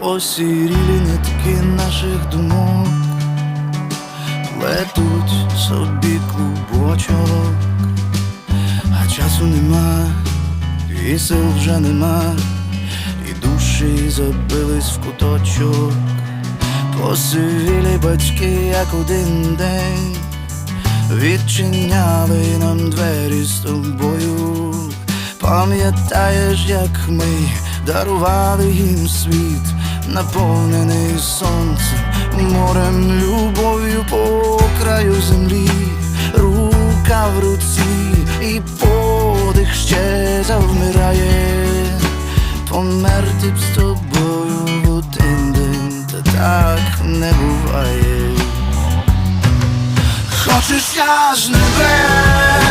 посірілі нитки наших думок, плетуть собі клубочок, а часу нема, і вже нема, і душі забились в куточок, посивілі батьки, як один день. Відчиняли нам двері з тобою, пам'ятаєш, як ми дарували їм світ, наповнений сонцем, морем, любов'ю по краю землі, рука в руці, і подих ще завмирає, померти б з тобою в один день, та так не буває. Хочеш я з небес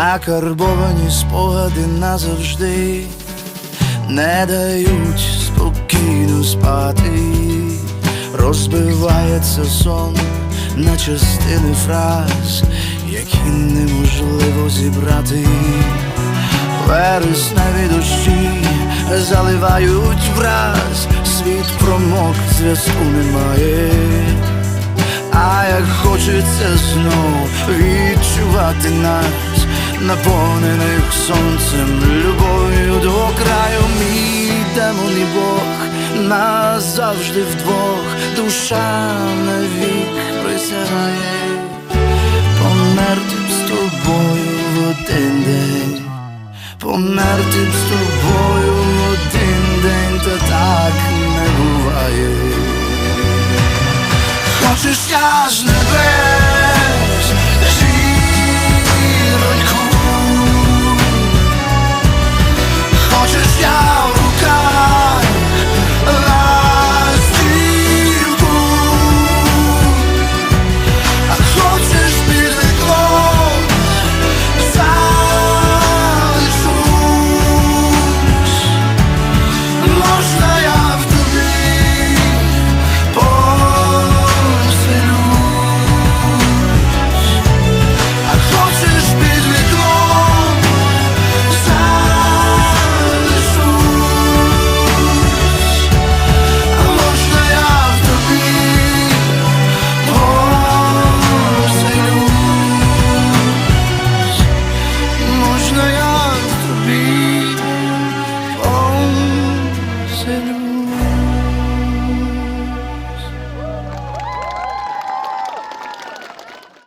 Закарбовані спогади назавжди не дають спокійно спати, розбивається сон на частини фраз, які неможливо зібрати. Вересневі дощі заливають враз, світ промок, зв'язку немає. А як хочеться знов відчувати нас, наповнених сонцем, любов'ю до краю, мій демон і Бог, нас завжди вдвох, душа навік присягає, померти б з тобою в один день, померти б з тобою в один день, та так не буває. Хочеш я з seul.